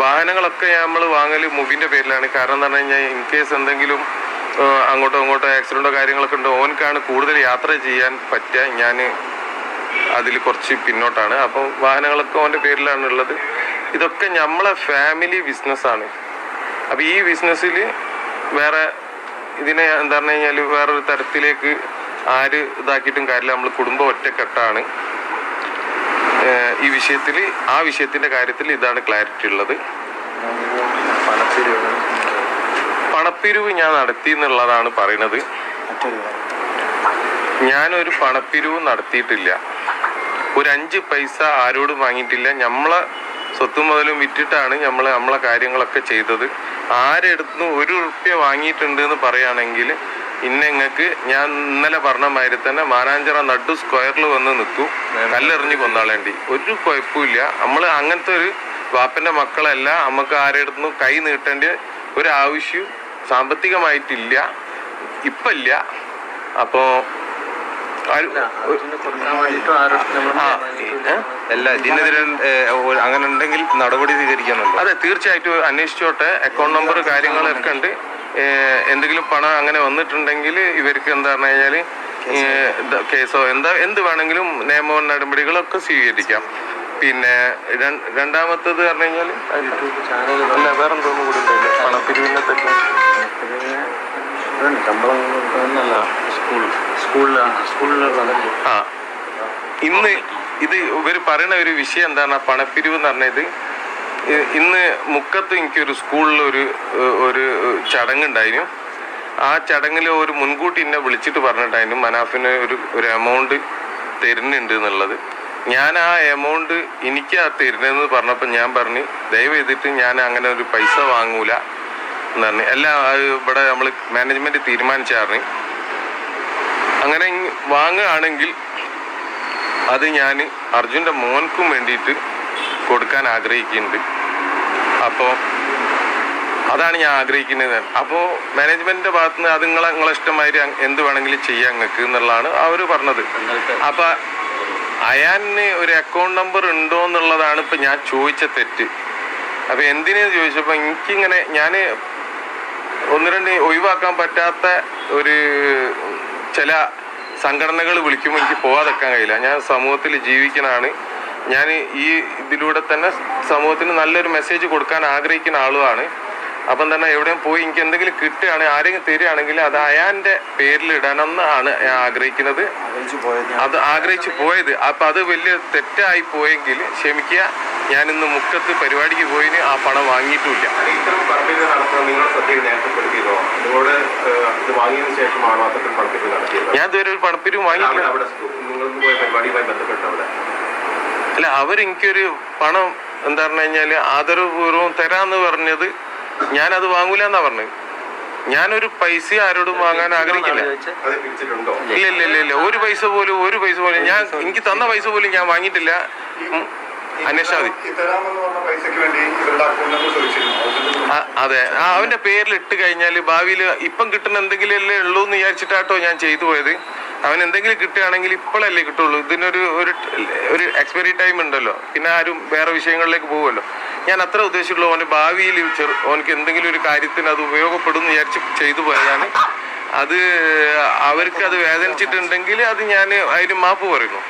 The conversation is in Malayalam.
വാഹനങ്ങളൊക്കെ നമ്മൾ വാങ്ങൽ മുവിന്റെ പേരിലാണ്. കാരണം എന്ന് പറഞ്ഞു കഴിഞ്ഞാൽ ഇൻ കേസ് എന്തെങ്കിലും അങ്ങോട്ടോ അങ്ങോട്ടോ ആക്സിഡന്റോ കാര്യങ്ങളൊക്കെ ഉണ്ട് ഓനക്കാണ് കൂടുതൽ യാത്ര ചെയ്യാൻ പറ്റുക ഞാൻ അതിൽ കുറച്ച് പിന്നോട്ടാണ്. അപ്പോൾ വാഹനങ്ങളൊക്കെ ഓന്റെ പേരിലാണ് ഉള്ളത്. ഇതൊക്കെ നമ്മളെ ഫാമിലി ബിസിനസ്സാണ് അപ്പോൾ ഈ ബിസിനസ്സിൽ വേറെ ഇതിനെ എന്താ പറഞ്ഞു കഴിഞ്ഞാൽ വേറൊരു തരത്തിലേക്ക് ആര് ഇതാക്കിയിട്ടും കാര്യമില്ല. നമ്മൾ കുടുംബം ഒറ്റക്കെട്ടാണ്. ഈ വിഷയത്തിൽ ആ വിഷയത്തിന്റെ കാര്യത്തിൽ ഇതാണ് ക്ലാരിറ്റി ഉള്ളത്. പണപ്പിരിവ് ഞാൻ നടത്തി എന്നുള്ളതാണ് പറയുന്നത്. ഞാനൊരു പണപ്പിരിവ് നടത്തിയിട്ടില്ല. ഒരു അഞ്ച് പൈസ ആരോടും വാങ്ങിയിട്ടില്ല. നമ്മളെ സ്വത്ത് മുതലും വിറ്റിട്ടാണ് നമ്മൾ നമ്മളെ കാര്യങ്ങളൊക്കെ ചെയ്തത്. ആരെടുത്തുനിന്ന് ഒരു റുപ്യ വാങ്ങിയിട്ടുണ്ട് എന്ന് പറയുകയാണെങ്കിൽ ഇന്ന ഇങ്ങക്ക് ഞാൻ ഇന്നലെ പറഞ്ഞ മാതിരി തന്നെ മാനാഞ്ചിറ നടു സ്ക്വയറിൽ വന്ന് നിൽക്കും. കല്ലെറിഞ്ഞ് കൊന്നാളേണ്ടി. ഒരു കുഴപ്പമില്ല നമ്മൾ അങ്ങനത്തെ ഒരു വാപ്പന്റെ മക്കളല്ല. നമുക്ക് ആരെടുത്തുനിന്ന് കൈ നീട്ടേണ്ട ഒരു ആവശ്യം സാമ്പത്തികമായിട്ടില്ല. ഇപ്പല്ല. അപ്പോ? അല്ല ഇതിനെതിരെ അങ്ങനെ ഉണ്ടെങ്കിൽ നടപടി സ്വീകരിക്കാനുണ്ടോ അതെ തീർച്ചയായിട്ടും അന്വേഷിച്ചോട്ടെ. അക്കൗണ്ട് നമ്പർ കാര്യങ്ങളൊക്കെ ഉണ്ട്. എന്തെങ്കിലും പണം അങ്ങനെ വന്നിട്ടുണ്ടെങ്കിൽ ഇവർക്ക് എന്താ പറഞ്ഞു കഴിഞ്ഞാൽ കേസോ എന്താ എന്ത് വേണമെങ്കിലും നിയമ നടപടികളൊക്കെ സ്വീകരിക്കാം. പിന്നെ രണ്ടാമത്തേത് പറഞ്ഞു കഴിഞ്ഞാൽ അല്ല വേറെ എന്തോന്നും കൂടി പണപ്പിരിവിനെ പറ്റി ആ. ഇന്ന് ഇത് ഇവർ പറയുന്ന ഒരു വിഷയം എന്താണ്? പണപ്പിരിവ് എന്ന് പറഞ്ഞത് ഇന്ന് മുക്കത്ത് എനിക്കൊരു സ്കൂളിൽ ഒരു ഒരു ചടങ്ങുണ്ടായിരുന്നു. ആ ചടങ്ങിൽ ഒരു മുൻകൂട്ടി എന്നെ വിളിച്ചിട്ട് പറഞ്ഞിട്ടായിരുന്നു മനാഫിന് ഒരു ഒരു എമൗണ്ട് തരുന്നുണ്ട് എന്നുള്ളത്. ഞാൻ ആ എമൗണ്ട് എനിക്ക് ആ തരുന്നതെന്ന് പറഞ്ഞപ്പോൾ ഞാൻ പറഞ്ഞു ദയവ് ചെയ്തിട്ട് ഞാൻ അങ്ങനെ ഒരു പൈസ വാങ്ങൂല എന്ന് പറഞ്ഞു എല്ലാം ഇവിടെ നമ്മൾ മാനേജ്മെന്റ് തീരുമാനിച്ചായിരുന്നു അങ്ങനെ വാങ്ങുകയാണെങ്കിൽ അത് ഞാൻ അർജുന്റെ മോൻക്കും വേണ്ടിയിട്ട് കൊടുക്കാൻ ആഗ്രഹിക്കുന്നുണ്ട്. അപ്പോൾ അതാണ് ഞാൻ ആഗ്രഹിക്കുന്നത്. അപ്പോൾ മാനേജ്മെന്റിന്റെ ഭാഗത്ത് നിന്ന് അത് നിങ്ങളെ നിങ്ങളെ ഇഷ്ടമായി എന്ത് വേണമെങ്കിലും ചെയ്യാം നിങ്ങൾക്ക് എന്നുള്ളതാണ് അവർ പറഞ്ഞത്. അപ്പൊ അയാന് ഒരു അക്കൗണ്ട് നമ്പർ ഉണ്ടോ എന്നുള്ളതാണ് ഇപ്പൊ ഞാൻ ചോദിച്ച തെറ്റ്. അപ്പൊ എന്തിനു ചോദിച്ചപ്പോൾ എനിക്കിങ്ങനെ ഞാൻ ഒന്ന് രണ്ട് ഒഴിവാക്കാൻ പറ്റാത്ത ഒരു ചില സംഘടനകൾ വിളിക്കുമ്പോൾ എനിക്ക് പോകാതെക്കാൻ കഴിയില്ല. ഞാൻ സമൂഹത്തിൽ ജീവിക്കണാണ് ഞാൻ ഈ ഇതിലൂടെ തന്നെ സമൂഹത്തിന് നല്ലൊരു മെസ്സേജ് കൊടുക്കാൻ ആഗ്രഹിക്കുന്ന ആളുമാണ് അപ്പം തന്നെ എവിടെയും പോയി എനിക്ക് എന്തെങ്കിലും കിട്ടുകയാണെങ്കിൽ ആരെങ്കിലും തരികയാണെങ്കിൽ അത് അയാന്റെ പേരിൽ ഇടാനെന്നാണ് ഞാൻ ആഗ്രഹിക്കുന്നത്. അത് ആഗ്രഹിച്ചു പോയത്. അപ്പം അത് വലിയ തെറ്റായി പോയെങ്കിൽ ക്ഷമിക്കുക. ഞാനിന്ന് ഇന്ന് മുക്കത്ത് പരിപാടിക്ക് പോയിന് ആ പണം നടത്തിയത്? ഞാൻ ഇതുവരെ ഒരു പണപ്പിരിവ് അവിടെ വാങ്ങിയിട്ടില്ല അല്ല അവരെനിക്കൊരു പണം എന്താ പറഞ്ഞു കഴിഞ്ഞാൽ ആദരവപൂർവം തരാന്ന് പറഞ്ഞത് അത് വാങ്ങൂല എന്നാ പറഞ്ഞത് ഞാനൊരു പൈസ ആരോടും വാങ്ങാൻ ആഗ്രഹിക്കില്ല. ഇല്ല ഇല്ല ഇല്ല ഇല്ല ഒരു പൈസ പോലും ഒരു പൈസ പോലും ഞാൻ എനിക്ക് തന്ന പൈസ പോലും ഞാൻ വാങ്ങിയിട്ടില്ല. അന്വേഷാതി അതെ ആ അവന്റെ പേരിൽ ഇട്ട് കഴിഞ്ഞാൽ ഭാവിയിൽ ഇപ്പം കിട്ടുന്ന എന്തെങ്കിലും അല്ലേ ഉള്ളൂ എന്ന് വിചാരിച്ചിട്ടാട്ടോ ഞാൻ ചെയ്തു പോയത്. അവൻ എന്തെങ്കിലും കിട്ടുകയാണെങ്കിൽ ഇപ്പോഴല്ലേ കിട്ടുള്ളൂ. ഇതിനൊരു ഒരു ഒരു എക്സ്പയറി ടൈം ഉണ്ടല്ലോ. പിന്നെ ആരും വേറെ വിഷയങ്ങളിലേക്ക് പോകുമല്ലോ ഞാൻ അത്ര ഉദ്ദേശിച്ചുള്ളൂ അവന്റെ ഭാവിയിൽ ചെറു അവനക്ക് എന്തെങ്കിലും ഒരു കാര്യത്തിന് അത് ഉപയോഗപ്പെടും എന്ന് വിചാരിച്ച് ചെയ്തു പോയതാണ്. അത് അവർക്ക് അത് വേദനിച്ചിട്ടുണ്ടെങ്കിൽ അത് ഞാൻ അതിന് മാപ്പ് പറയുന്നു.